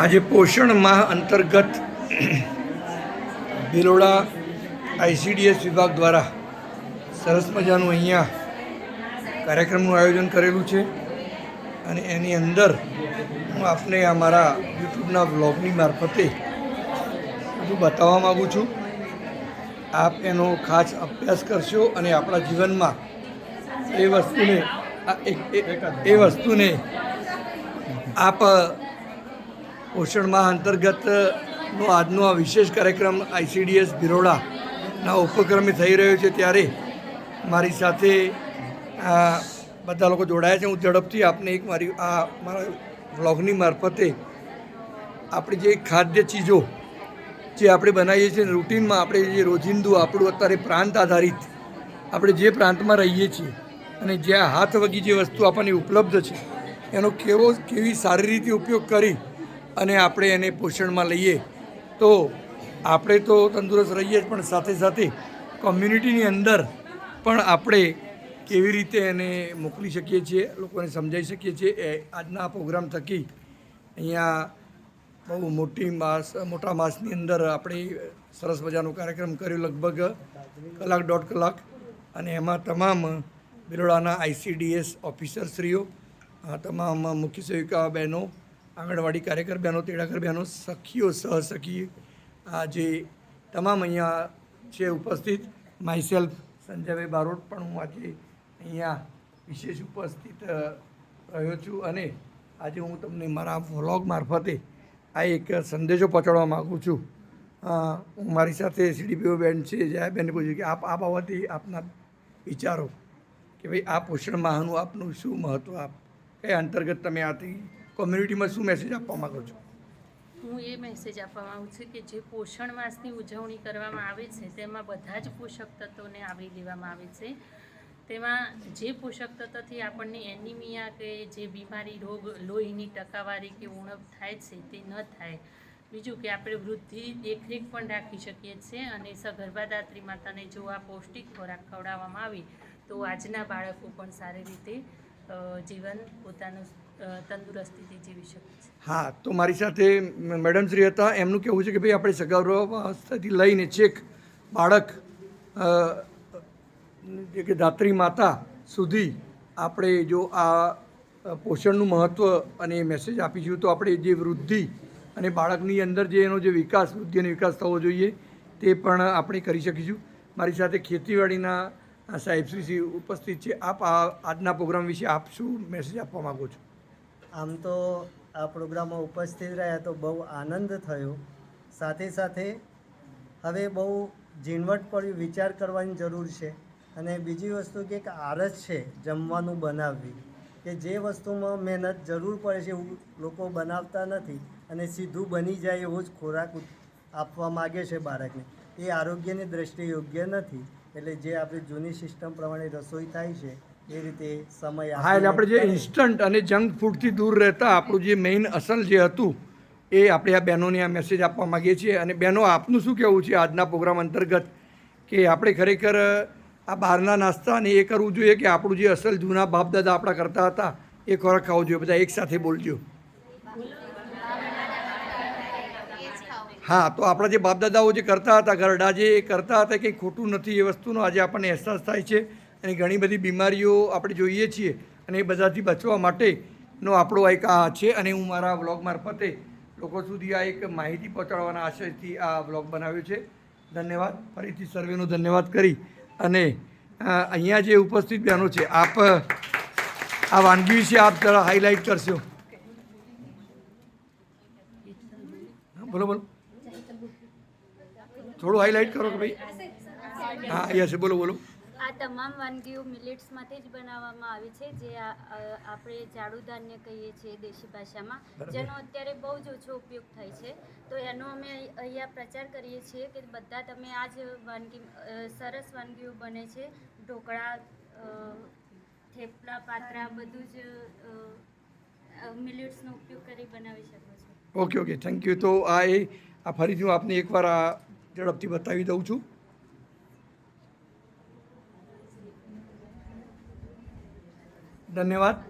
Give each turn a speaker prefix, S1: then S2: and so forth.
S1: આજે પોષણ માહ અંતર્ગત ભિલોડા આઈસીડીએસ વિભાગ દ્વારા સરસ મજાનું અહીંયા કાર્યક્રમનું આયોજન કરેલું છે અને એની અંદર હું આપને અમારા યુટ્યુબના વ્લોગની મારફતે બધું બતાવવા માગું છું. આપ એનો ખાસ અભ્યાસ કરશો અને આપણા જીવનમાં એ વસ્તુને એ વસ્તુને આપ પોષણ માહ અંતર્ગતનો આજનો આ વિશેષ કાર્યક્રમ આઈસીડીએસ બિરોડાના ઉપક્રમે થઈ રહ્યો છે ત્યારે મારી સાથે બધા લોકો જોડાયા છે. હું ઝડપથી આપને એક મારી, આ મારા વ્લોગની મારફતે આપણી જે ખાદ્ય ચીજો જે આપણે બનાવીએ છીએ રૂટીનમાં આપણે જે રોજિંદુ આપણું અત્યારે પ્રાંત આધારિત આપણે જે પ્રાંતમાં રહીએ છીએ અને જ્યાં હાથ વગી જે વસ્તુ આપણને ઉપલબ્ધ છે, એનો કેવો, કેવી સારી રીતે ઉપયોગ કરી અને આપણે એને પોષણમાં લઈએ, તો આપણે તો તંદુરસ્ત રહીએ જ, પણ સાથે સાથે કોમ્યુનિટીની અંદર પણ આપણે કેવી રીતે એને મોકલી શકીએ છીએ, લોકોને સમજાવી શકીએ છીએ. એ આજના પ્રોગ્રામ થકી અહીંયા બહુ મોટી માસ, મોટા માસની અંદર આપણે સરસ મજાનો કાર્યક્રમ કર્યો લગભગ કલાક દોઢ કલાક. અને એમાં તમામ બિલોડાના આઈસીડીએસ ઓફિસરશ્રીઓ તમામ મુખ્ય સેવિકા બહેનો આંગણવાડી કાર્યકર બહેનો તેડાકર બહેનો સખીઓ સહસખી આ જે તમામ અહીંયા છે ઉપસ્થિત માયસેલ્ફ સંજયભાઈ બારોટ પણ હું આજે અહીંયા વિશેષ ઉપસ્થિત રહ્યો છું અને આજે હું તમને મારા વ્લોગ મારફતે આ એક સંદેશો પહોંચાડવા માગું છું. હું મારી સાથે સીડીપીઓ બેન છે, જયાબેને પૂછ્યું કે આપ આ બાબતે આપના વિચારો કે ભાઈ આ પોષણ માહનું આપનું શું મહત્ત્વ આપ કયા અંતર્ગત તમે આથી કોમ્યુનિટીમાં શું મેસેજ આપવા માગો છો?
S2: હું એ મેસેજ આપવા માંગુ છું કે જે પોષણ માસની ઉજવણી કરવામાં આવે છે, તેમાં બધા જ પોષક તત્વોને આવરી લેવામાં આવે છે. તેમાં જે પોષક તત્વથી આપણને એનિમિયા કે જે બીમારી રોગ લોહીની ટકાવારી કે ઉણપ થાય છે, તે ન થાય. બીજું કે આપણે વૃદ્ધિ દેખરેખ પણ રાખી શકીએ છીએ અને સગર્ભાદાત્રી માતાને જો આ પૌષ્ટિક ખોરાક ખવડાવવામાં આવે, તો આજના બાળકો પણ સારી રીતે જીવન પોતાનું તંદુરસ્તીથી જીવી શકે
S1: હા, તો મારી સાથે મેડમ શ્રી હતા. એમનું કહેવું છે કે ભાઈ આપણે સગર્ભાવસ્થાથી લઈને છેક બાળક જે કે ધાત્રી માતા સુધી આપણે જો આ પોષણનું મહત્ત્વ અને મેસેજ આપીશું તો આપણે જે વૃદ્ધિ અને બાળકની અંદર જે એનો જે વિકાસ, વૃદ્ધિ અને વિકાસ થવો જોઈએ તે પણ આપણે કરી શકીશું. મારી સાથે ખેતીવાડીના સાહેબ શ્રી ઉપસ્થિત છે. આપ આજના પ્રોગ્રામ વિશે આપ શું મેસેજ આપવા માગો છો?
S3: આમ તો આ પ્રોગ્રામમાં ઉપસ્થિત રહ્યા તો બહુ આનંદ થયો. સાથે સાથે હવે બહુ ઝીણવટ પડ્યું વિચાર કરવાની જરૂર છે. અને બીજી વસ્તુ કે એક આરસ છે જમવાનું બનાવવી. કે જે વસ્તુમાં મહેનત જરૂર પડે છે એવું લોકો બનાવતા નથી અને સીધું બની જાય એવો જ ખોરાક આપવા માગે છે બાળકને. એ આરોગ્યની દ્રષ્ટિએ યોગ્ય નથી. એટલે જે આપણી જૂની સિસ્ટમ પ્રમાણે રસોઈ થાય છે એ રીતે સમય
S1: હા એટલે આપણે જે ઇન્સ્ટન્ટ અને જંક ફૂડથી દૂર રહેતા આપણું જે મેઇન અસલ જે હતું એ આપણે આ બહેનોને આ મેસેજ આપવા માગીએ છીએ. અને બહેનો આપનું શું કહેવું છે આજના પ્રોગ્રામ અંતર્ગત? કે આપણે ખરેખર આ બહારના નાસ્તા અને એ કરવું જોઈએ કે આપણું જે અસલ જૂના બાપ દાદા આપણા કરતા હતા એ ખોરાક ખાવો જોઈએ. બધા એક સાથે બોલજો. હા તો આપણા જે બાપદાદાઓ જે કરતા હતા ગરડા જે એ કરતા હતા કંઈ ખોટું નથી. એ વસ્તુનો આજે આપણને અહેસાસ થાય છે. અને ઘણી બધી બીમારીઓ આપણે જોઈએ છીએ અને એ બધાથી બચવા માટેનો આપણો એક આ છે અને હું મારા વ્લોગ મારફતે લોકો સુધી આ એક માહિતી પહોંચાડવાના આશયથી આ વ્લોગ બનાવ્યો છે. ધન્યવાદ. ફરીથી સર્વેનો ધન્યવાદ કરી અને અહીંયા જે ઉપસ્થિત બહેનો છે, આપ, આ વાનગી વિશે આપ જરા હાઇલાઇટ કરશો. બોલો બોલો. થોડું હાઇલાઇટ કરો કે ભાઈ? હા યસ બોલો બોલો.
S4: આ તમામ વાનગીઓ મિલેટ્સમાંથી જ બનાવવામાં આવી છે જે આપણે જાડુ ધાન્ય કહીએ છીએ દેશી ભાષામાં જેનો અત્યારે બહુ જ ઓછો ઉપયોગ થાય છે. તો એનો અમે અહીંયા પ્રચાર કરીએ છીએ કે બધા તમે આ જ વાનગી સરસ વાનગીઓ બને છે. ઢોકળા થેપલા પાત્રા બધું જ મિલેટ્સનો ઉપયોગ કરી બનાવી શકો છો.
S1: Okay okay. Thank you. તો આ એ આ ફરીથી હું આપને એકવાર આ ઝડપથી બતાવી દઉં છું. ધન્યવાદ